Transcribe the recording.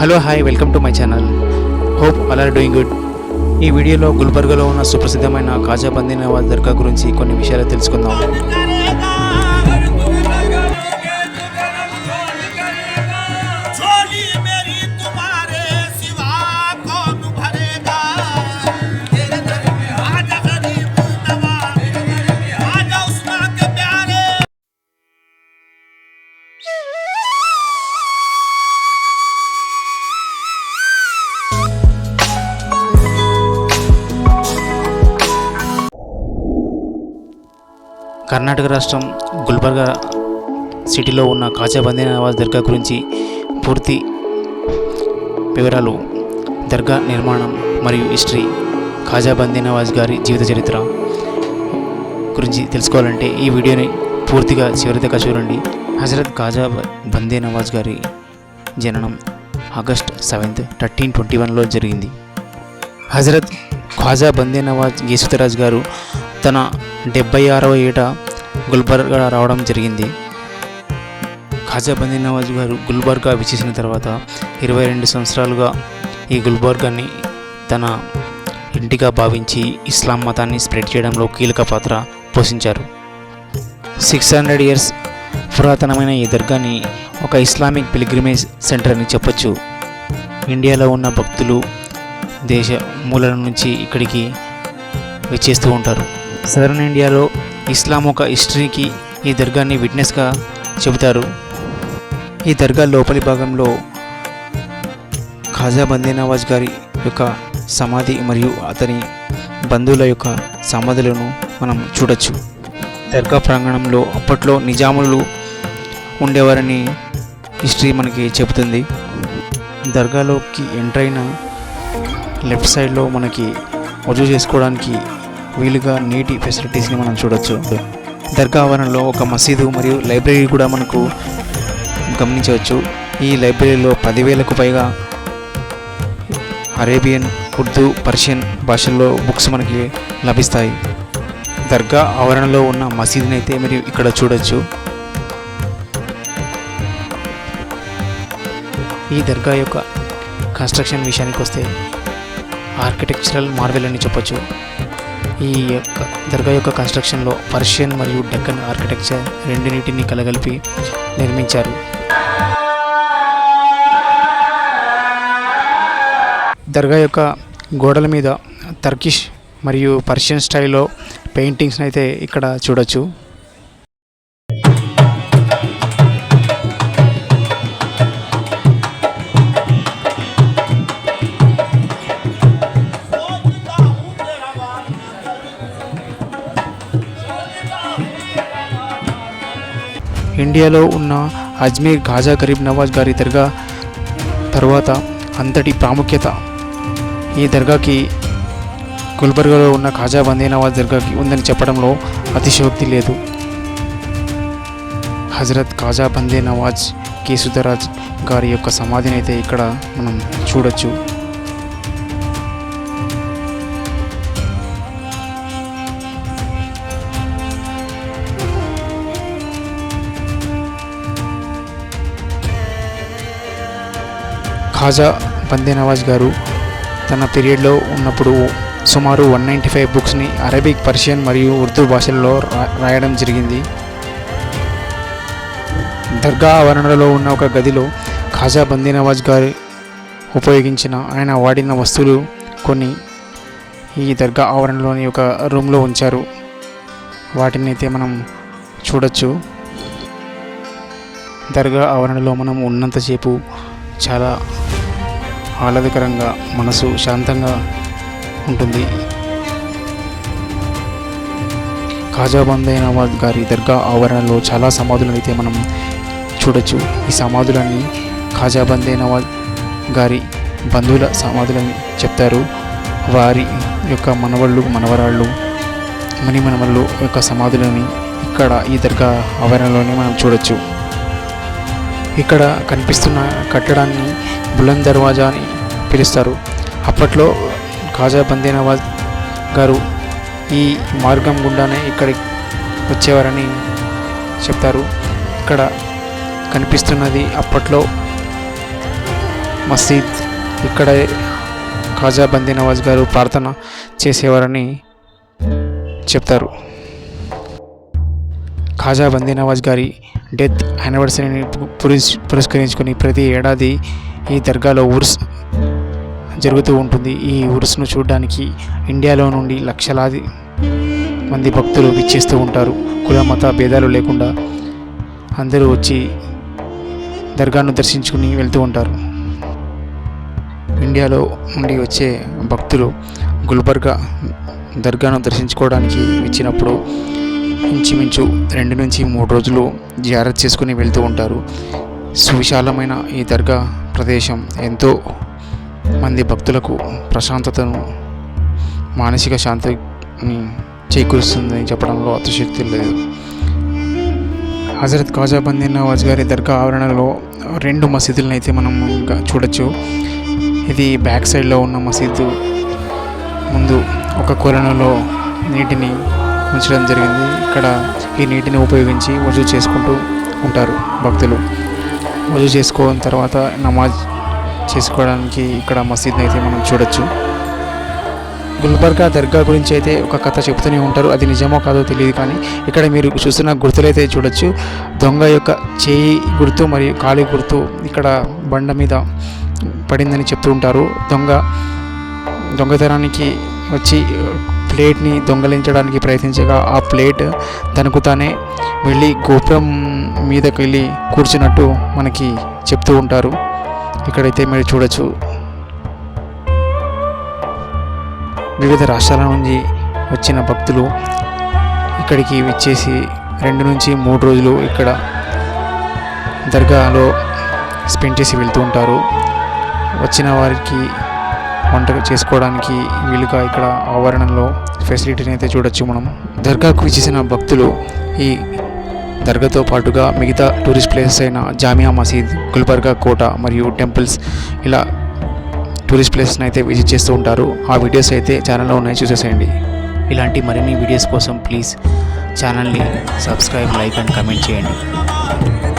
Hello hi welcome to my channel hope all are doing good ఈ వీడియోలో గుల్బర్గాలో ఉన్న సుప్రసిద్ధమైన కాజా బందీనవాజ్ దర్గా గురించి కొన్ని విషయాలు తెలుసుకుందాం. కర్ణాటక రాష్ట్రం గుల్బర్గా సిటీలో ఉన్న కాచాబందీ నవాజ్ దర్గా గురించి పూర్తి వివరాలు దర్గా నిర్మాణం మరియు హిస్టరీ కాజాబందీ నవాజ్ గారి జీవిత చరిత్ర గురించి తెలుసుకోవాలంటే ఈ వీడియోని పూర్తిగా చివరిదాకా చూడండి. హజరత్ కాజా బందే నవాజ్ గారి జననం ఆగస్ట్ సెవెంత్ థర్టీన్ ట్వంటీ వన్లో జరిగింది. హజరత్ ఖ్వాజా బందే నవాజ్ యేసుతరాజ్ గారు తన డెబ్బై ఆరవ ఏట గుల్బర్గా రావడం జరిగింది. ఖాజా బందీ నవాజ్ గారు గుల్బర్గా విచ్చేసిన తర్వాత ఇరవై రెండు సంవత్సరాలుగా ఈ గుల్బర్గాని తన ఇంటిగా భావించి ఇస్లాం మతాన్ని స్ప్రెడ్ చేయడంలో కీలక పాత్ర పోషించారు. సిక్స్ హండ్రెడ్ ఇయర్స్ పురాతనమైన ఈ దర్గాని ఒక ఇస్లామిక్ పిలిగ్రిమేజ్ సెంటర్ అని చెప్పొచ్చు. ఇండియాలో ఉన్న భక్తులు దేశ మూలల నుంచి ఇక్కడికి వచ్చేస్తూ ఉంటారు. సదరన్ ఇండియాలో ఇస్లాం ఒక హిస్టరీకి ఈ దర్గాని విట్నెస్గా చెబుతారు. ఈ దర్గా లోపలి భాగంలో ఖాజా బందీ నవాజ్ గారి యొక్క సమాధి మరియు అతని బంధువుల యొక్క సమాధులను మనం చూడొచ్చు. దర్గా ప్రాంగణంలో అప్పట్లో నిజాములు ఉండేవారని హిస్టరీ మనకి చెబుతుంది. దర్గాలోకి ఎంటర్ అయిన లెఫ్ట్ సైడ్లో మనకి వజు చేసుకోవడానికి వీలుగా నీటి ఫెసిలిటీస్ని మనం చూడొచ్చు. దర్గా ఆవరణలో ఒక మసీదు మరియు లైబ్రరీ కూడా మనకు గమనించవచ్చు. ఈ లైబ్రరీలో పదివేలకు పైగా అరేబియన్ ఉర్దూ పర్షియన్ భాషల్లో బుక్స్ మనకి లభిస్తాయి. దర్గా ఆవరణలో ఉన్న మసీదుని అయితే మీరు ఇక్కడ చూడొచ్చు. ఈ దర్గా యొక్క కన్స్ట్రక్షన్ విషయానికి వస్తే ఆర్కిటెక్చరల్ మార్వెల్ అని చెప్పొచ్చు. ఈ యొక్క దర్గా యొక్క కన్స్ట్రక్షన్లో పర్షియన్ మరియు డెక్కన్ ఆర్కిటెక్చర్ రెండింటిని కలగలిపి నిర్మించారు. దర్గా యొక్క గోడల మీద టర్కిష్ మరియు పర్షియన్ స్టైల్లో పెయింటింగ్స్ని అయితే ఇక్కడ చూడొచ్చు. ఇండియాలో ఉన్న అజ్మీర్ ఖాజా గరీబ్ నవాజ్ గారి దర్గా తర్వాత అంతటి ప్రాముఖ్యత ఈ దర్గాకి గుల్బర్గాలో ఉన్న ఖాజా బందీ నవాజ్ దర్గాకి ఉందని చెప్పడంలో అతిశయోక్తి లేదు. హజరత్ ఖాజా బందే నవాజ్ కేసుదరాజ్ గారి యొక్క సమాధిని అయితే ఇక్కడ మనం చూడొచ్చు. ఖాజా బందే నవాజ్ గారు తన పీరియడ్లో ఉన్నప్పుడు సుమారు వన్ నైంటీ ఫైవ్ బుక్స్ని అరబిక్ పర్షియన్ మరియు ఉర్దూ భాషల్లో రాయడం జరిగింది. దర్గా ఆవరణలో ఉన్న ఒక గదిలో ఖాజా బందీ నవాజ్ గారు ఉపయోగించిన ఆయన వాడిన వస్తువులు కొన్ని ఈ దర్గా ఆవరణలోని ఒక రూమ్లో ఉంచారు. వాటిని అయితే మనం చూడొచ్చు. దర్గా ఆవరణలో మనం ఉన్నంతసేపు చాలా ఆహ్లాదకరంగా మనసు శాంతంగా ఉంటుంది. ఖాజా బందే గారి దర్గా ఆవరణలో చాలా సమాధులను అయితే మనం చూడొచ్చు. ఈ సమాధులన్నీ ఖాజా బందే గారి బంధువుల సమాధులని చెప్తారు. వారి యొక్క మనవళ్ళు మనవరాళ్ళు మణిమనవళ్ళు యొక్క సమాధులని ఇక్కడ ఈ దర్గా ఆవరణలోనే మనం చూడొచ్చు. ఇక్కడ కనిపిస్తున్న కట్టడాన్ని బులంద్ దర్వాజా అని పిలుస్తారు. అప్పట్లో ఖాజా బందీ నవాజ్ గారు ఈ మార్గం గుండానే ఇక్కడ వచ్చేవారని చెప్తారు. ఇక్కడ కనిపిస్తున్నది అప్పట్లో మసీద్. ఇక్కడ ఖాజా బందీ నవాజ్ గారు ప్రార్థన చేసేవారని చెప్తారు. ఖాజా బందీ నవాజ్ గారి డెత్ యానివర్సరీని పురస్- పురస్కరించుకొని ప్రతి ఏడాది ఈ దర్గాలో ఉర్స్ జరుగుతూ ఉంటుంది. ఈ ఉర్స్ను చూడడానికి ఇండియాలో నుండి లక్షలాది మంది భక్తులు విచ్చేస్తూ ఉంటారు. కుల మత భేదాలు లేకుండా అందరూ వచ్చి దర్గాను దర్శించుకుని వెళ్తూ ఉంటారు. ఇండియాలో నుండి వచ్చే భక్తులు గుల్బర్గా దర్గాను దర్శించుకోవడానికి వచ్చినప్పుడు ఇంచుమించు రెండు నుంచి మూడు రోజులు జాగ్రత్త చేసుకుని వెళ్తూ ఉంటారు. సువిశాలమైన ఈ దర్గా ప్రదేశం ఎంతో మంది భక్తులకు ప్రశాంతతను మానసిక శాంతిని చేకూరుస్తుందని చెప్పడంలో అతిశక్తి లేదు. హజరత్ ఖాజా బందీ నవాజ్ గారి దర్గా ఆవరణలో రెండు మసీదులను అయితే మనం ఇంకా చూడొచ్చు. ఇది బ్యాక్ సైడ్లో ఉన్న మసీదు ముందు ఒక కొలనులో నీటిని ఉంచడం జరిగింది. ఇక్కడ ఈ నీటిని ఉపయోగించి వజూ చేసుకుంటూ ఉంటారు భక్తులు. వజూ చేసుకోని తర్వాత నమాజ్ చేసుకోవడానికి ఇక్కడ మసీద్ని అయితే మనం చూడొచ్చు. గుల్బర్గా దర్గా గురించి అయితే ఒక కథ చెప్తూనే ఉంటారు. అది నిజమో కాదో తెలియదు కానీ ఇక్కడ మీరు చూస్తున్న గుర్తులైతే చూడొచ్చు. దొంగ యొక్క చేయి గుర్తు మరియు కాలి గుర్తు ఇక్కడ బండ మీద పడిందని చెప్తూ ఉంటారు. దొంగ దొంగతనానికి వచ్చి ప్లేట్ని దొంగలించడానికి ప్రయత్నించగా ఆ ప్లేట్ తనకు తానే వెళ్ళి గోపురం మీదకి వెళ్ళి కూర్చున్నట్టు మనకి చెప్తూ ఉంటారు. ఇక్కడైతే మీరు చూడొచ్చు. వివిధ రాష్ట్రాల నుంచి వచ్చిన భక్తులు ఇక్కడికి విచ్చేసి రెండు నుంచి మూడు రోజులు ఇక్కడ దర్గాలో స్పెండ్ చేసి వెళ్తూ ఉంటారు. వచ్చిన వారికి వంట చేసుకోవడానికి వీలుగా ఇక్కడ ఆవరణలో ఫెసిలిటీని అయితే చూడొచ్చు మనం. దర్గాకు విచ్చేసిన భక్తులు ఈ దర్గాతో పాటుగా మిగతా టూరిస్ట్ ప్లేసెస్ అయిన జామియా మసీద్ గుల్బర్గా కోట మరియు టెంపుల్స్ ఇలా టూరిస్ట్ ప్లేసెస్ని అయితే విజిట్ చేస్తూ ఉంటారు. ఆ వీడియోస్ అయితే ఛానల్లో ఉన్నాయి చూసేసేయండి. ఇలాంటి మరిన్ని వీడియోస్ కోసం ప్లీజ్ ఛానల్ని సబ్స్క్రైబ్ లైక్ అండ్ కమెంట్ చేయండి.